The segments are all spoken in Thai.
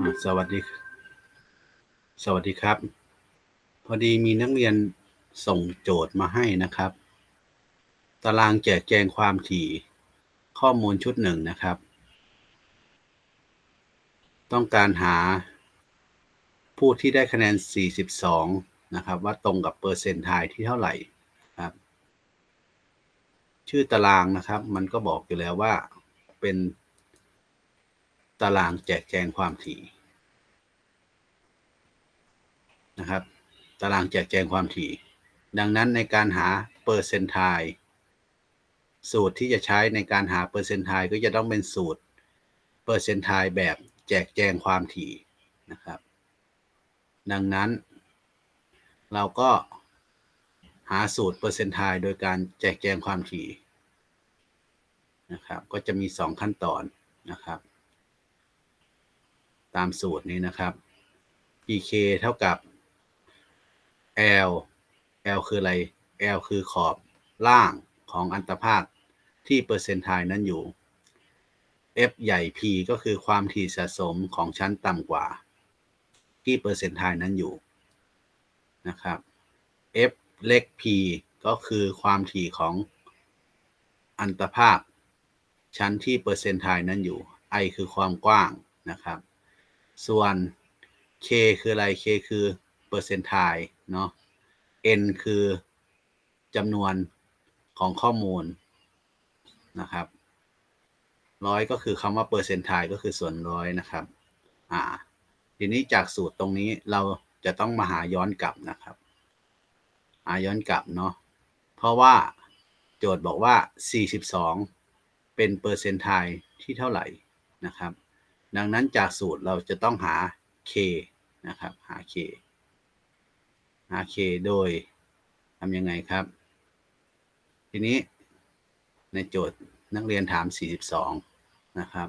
สวัสดี สวัสดีครับ พอดีมีนักเรียนส่งโจทย์มาให้นะครับ ตารางแจกแจงความถี่ข้อมูลชุดหนึ่งนะครับ ต้องการหาผู้ที่ได้คะแนน 42 นะครับ ว่าตรงกับเปอร์เซนต์ไทยที่เท่าไหร่ครับ ชื่อตารางนะครับ มันก็บอกอยู่แล้วว่าเป็น ตารางแจกแจงความถี่นะครับ ตารางแจกแจงความถี่ ดังนั้นในการหาเปอร์เซนต์ไทสูตรที่จะใช้ในการหาเปอร์เซนต์ไทก็จะต้องเป็นสูตรเปอร์เซนต์ไทแบบแจกแจงความถี่นะครับ ดังนั้น เราก็หาสูตรเปอร์เซนต์ไทโดยการแจกแจงความถี่นะครับ ก็จะมี 2 ขั้นตอนนะครับ ตามสูตรนี้นะครับ pk เท่ากับ l l คืออะไร l คือขอบล่างของอันตภาคที่เปอร์เซนต์ไทนั้นอยู่ f ใหญ่ p ก็คือความถี่สะสมของชั้นต่ำกว่า ที่เปอร์เซนต์ไทนั้นอยู่นะครับ f เล็ก p ก็คือความถี่ของอันตภาคชั้นที่เปอร์เซนต์ไทนั้นอยู่ i คือความกว้างนะครับ ส่วน k คืออะไร k คือเปอร์เซนต์ไทเนาะ n คือจำนวนของข้อมูลนะครับร้อยก็คือคำว่าเปอร์เซนต์ไทก็คือส่วนร้อยนะครับ อ่า ทีนี้จากสูตรตรงนี้เราจะต้องมาหาย้อนกลับนะครับ หาย้อนกลับเนาะ เพราะว่าโจทย์บอกว่า 42 เป็นเปอร์เซนต์ไทที่เท่าไหร่นะครับ ดังนั้นจากสูตรเราจะต้องหา k นะครับ หา k หา k โดยทำยังไงครับ ทีนี้ในโจทย์นักเรียนถาม 42 นะครับ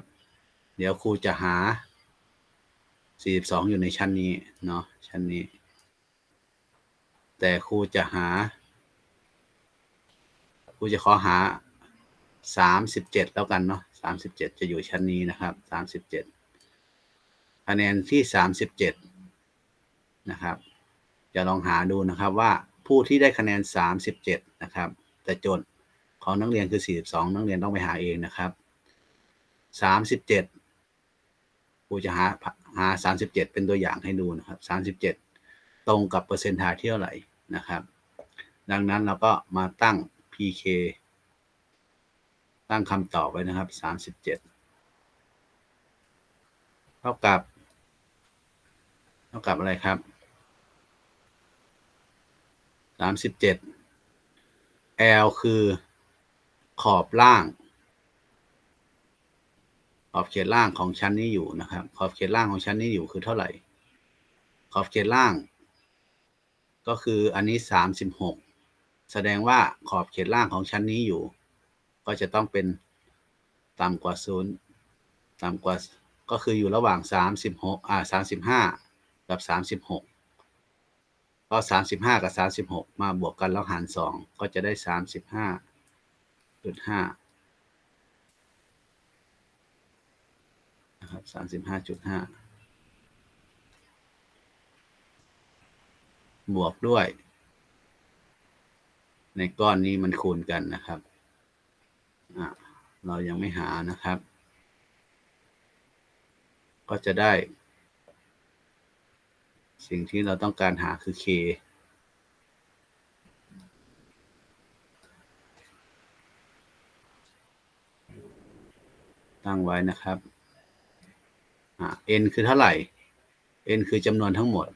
เดี๋ยวครูจะหา 42 อยู่ในชั้นนี้ เนาะชั้นนี้ แต่ครูจะหา ครูจะขอหา 37 แล้วกันเนาะ37 จะอยู่ชั้นนี้นะครับ 37 คะแนนที่ 37 นะครับ จะลองหาดูนะครับว่าผู้ที่ได้คะแนน 37 นะครับ แต่โจทย์ของนักเรียนคือ 42 นักเรียนต้องไปหาเองนะครับ 37ครูจะหาหา 37 เป็นตัวอย่างให้ดูนะครับ 37 ตรงกับเปอร์เซ็นต์ทายเท่าไหร่นะครับ ดังนั้นเราก็มาตั้ง pk ตั้งคำตอบไว้นะครับ 37 เท่ากับ ท่ากับอะไรครับ37 L คือขอบล่าง ขอบเขตล่างของชั้นนี้อยู่นะครับ ขอบเขตล่างของชั้นนี้อยู่คือเท่าไหร่ ขอบเขตล่าง ก็คืออันนี้36แสดงว่าขอบเขตล่างของชั้นนี้อยู่ ก็จะต้องเป็นต่ำกว่าศูนย์ต่ำกว่าก็คืออยู่ระหว่าง 36 อ่า 35 กับ36ก็สามสิบห้ากับสามสิบหกมาบวกกันแล้วหารสองก็จะได้สามสิบห้าจุดห้านะครับสามสิบห้าจุดห้าบวกด้วย ในก้อนนี้มันคูณกันนะครับอะเรายังไม่หานะครับ ก็จะได้ สิ่งที่เราต้องการหาคือ k ตั้งไว้นะครับ n คือเท่าไหร่ n คือจำนวนทั้งหมด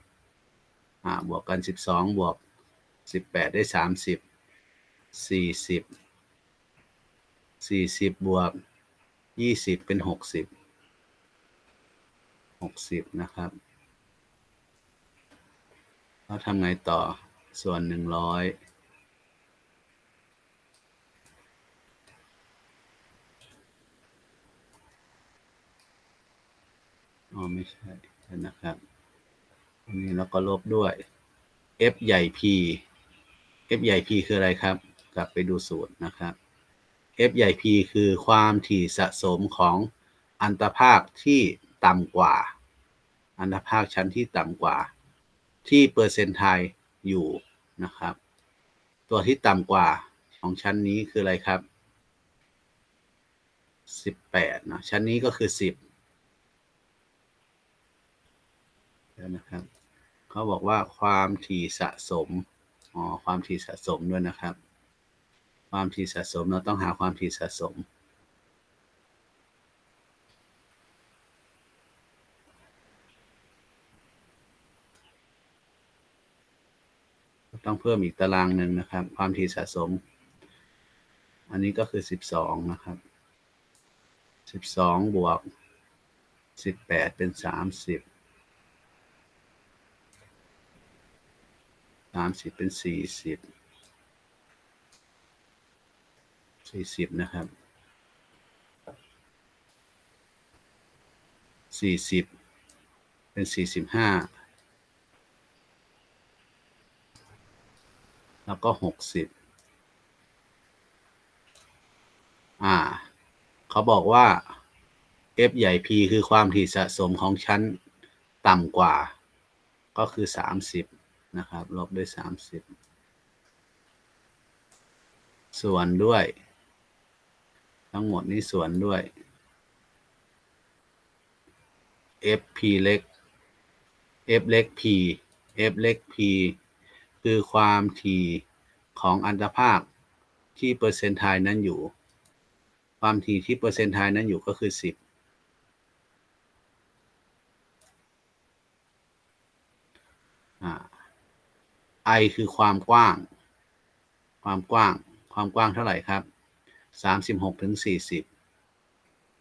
บวกกัน 12 บวก 18 ได้ 30 40 40 บวก 20 เป็น 60 60 นะครับ เราทำไงต่อส่วนหนึ่งร้อยอ๋อไม่ใช่นะครับอันนี้เราก็ลบด้วย f ใหญ่ p f ใหญ่ p คืออะไรครับ กลับไปดูสูตรนะครับ f ใหญ่ p คือความถี่สะสมของอันตภาคที่ต่ำกว่า อันดับภาคชั้นที่ต่ำกว่า ที่เปอร์เซนต์ไทยอยู่นะครับ ตัวที่ต่ำกว่าของชั้นนี้คืออะไรครับ 18นะชั้นนี้ก็คือ 10แล้วนะครับเขาบอกว่าความถี่สะสมอ๋อความถี่สะสมด้วยนะครับ ความถี่สะสมเราต้องหาความถี่สะสม ต้องเพิ่มอีกตารางหนึ่งนะครับ ความถี่สะสม อันนี้ก็คือ 12 นะครับ 12 บวก 18 เป็น 30 30 เป็น 40 40 นะครับ 40 เป็น 45 แล้วก็60อ่า เขาบอกว่า f ใหญ่ p คือความถี่สะสมของชั้นต่ำกว่า ก็คือ30นะครับ ลบด้วย30ส่วนด้วย ทั้งหมดนี้ส่วนด้วย f p เล็ก f เล็ก p f เล็ก p คือความถี่ของอันตรภาคที่เปอร์เซนต์ไทน์นั้นอยู่ ความถี่ที่เปอร์เซนต์ไทน์นั้นอยู่ก็คือ 10อ่า i คือความกว้าง ความกว้าง ความกว้างเท่าไหร่ครับ 36ถึง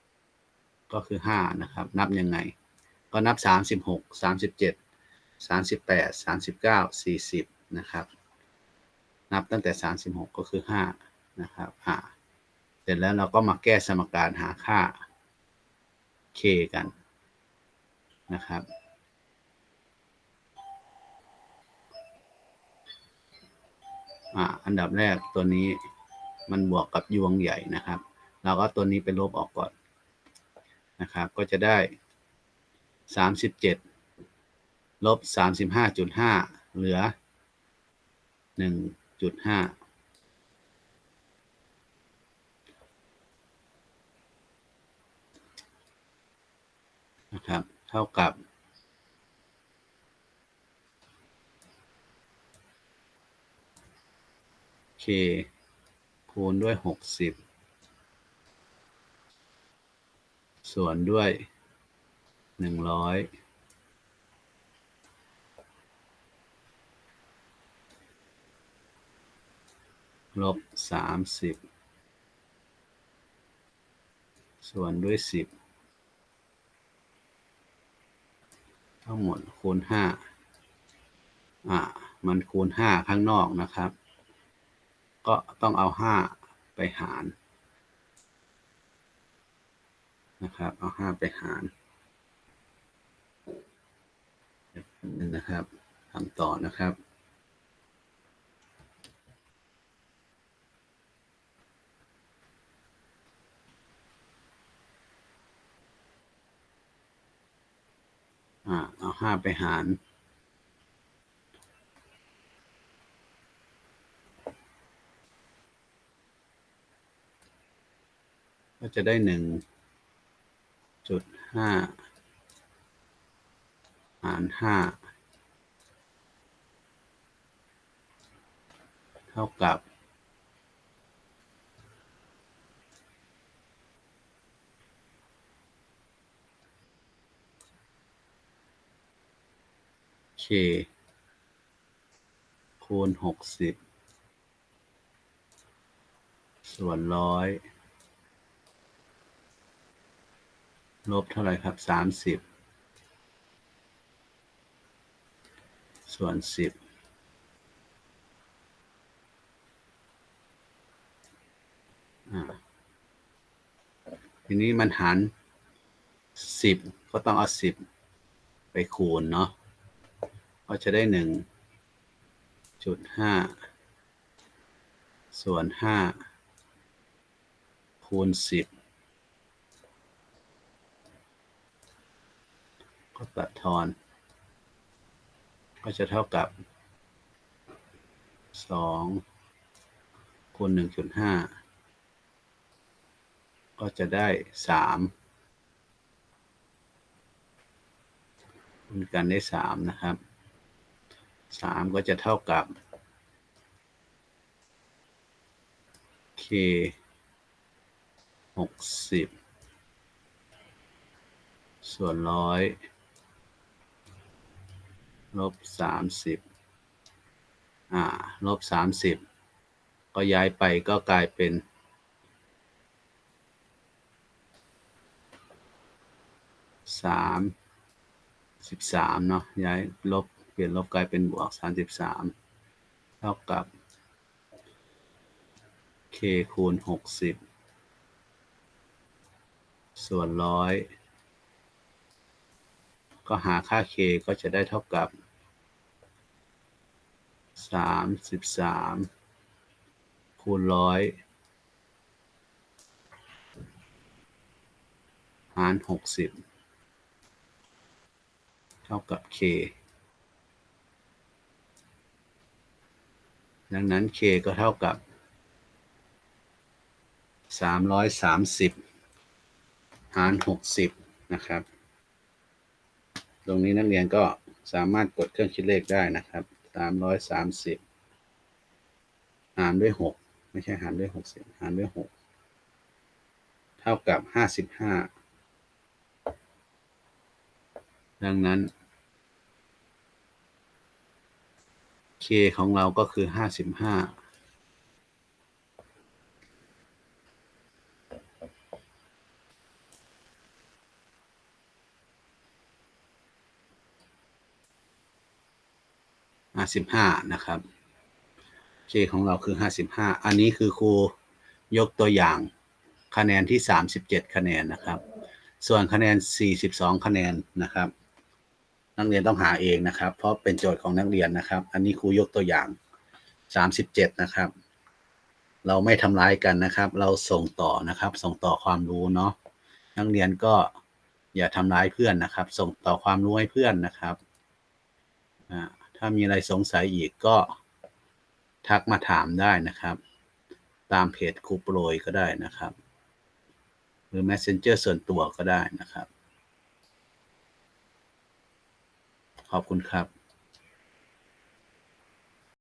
40 ก็คือ 5 นะครับ นับยังไง ก็นับ 36 37 38 39 40 นะครับ นับตั้งแต่ 36 ก็คือ 5 นะครับอ่าเสร็จแล้วเราก็มาแก้สมการหาค่า k กันนะครับ อ่า อันดับแรกตัวนี้มันบวกกับยวงใหญ่นะครับ เราก็ตัวนี้ไปลบออกก่อนนะครับ ก็จะได้ 37 ลบ 35.5 เหลือ หนึ่งจุดห้านะครับ เท่ากับเคคูณด้วยหกสิบส่วนด้วยหนึ่งร้อย ลบ30ส่วนด้วย10ทั้งหมดคูณ5อ่า มันคูณ5ข้างนอกนะครับ ก็ต้องเอา5ไปหารนะครับ เอา5ไปหารนึงนะครับทำต่อนะครับ อ่าเอา5ไปหารก็จะได้หนึ่งจุดห้าหารห้าเท่ากับ k คูณหกสิบส่วนร้อยลบเท่าไหร่ครับสามสิบส่วนสิบทีนี้มันหารสิบก็ต้องเอาสิบไปคูณเนาะ ก็จะได้หนึ่งจุดห้าส่วนห้าคูณสิบก็ตัดทอน ก็จะเท่ากับสองคูณหนึ่งจุดห้าก็จะได้สามคูณกันได้สามนะครับ สามก็จะเท่ากับ k หกสิบส่วนร้อยลบสามสิบอ่าลบสามสิบก็ย้ายไปก็กลายเป็นสามสิบสามเนาะย้ายลบ เปลี่ยนลบกลายเป็นบวกสามสิบสามเท่ากับ k คูณหกสิบส่วนร้อยก็หาค่า k ก็จะได้เท่ากับสามสิบสามคูณร้อยหารหกสิบเท่ากับ k ดังนั้น k ก็เท่ากับสามร้อยสามสิบหารหกสิบนะครับ ตรงนี้นักเรียนก็สามารถกดเครื่องคิดเลขได้นะครับสามร้อยสามสิบหารด้วยหกไม่ใช่หารด้วยหกสิบหารด้วยหกเท่ากับห้าสิบห้าดังนั้น k ของเราก็คือห้าสิบห้าห้าสิบห้านะครับ k ของเราคือห้าสิบห้าอันนี้คือครูยกตัวอย่างคะแนนที่สามสิบเจ็ดคะแนนนะครับ ส่วนคะแนนสี่สิบสองคะแนนนะครับ นักเรียนต้องหาเองนะครับ เพราะเป็นโจทย์ของนักเรียนนะครับ อันนี้ครูยกตัวอย่างสามสิบเจ็ดนะครับ เราไม่ทำร้ายกันนะครับ เราส่งต่อนะครับ ส่งต่อความรู้เนาะนักเรียนก็อย่าทำร้ายเพื่อนนะครับ ส่งต่อความรู้ให้เพื่อนนะครับถ้ามีอะไรสงสัยอีกก็ทักมาถามได้นะครับ ตามเพจครูโปรยก็ได้นะครับ หรือ Messenger ส่วนตัวก็ได้นะครับ ขอบคุณครับ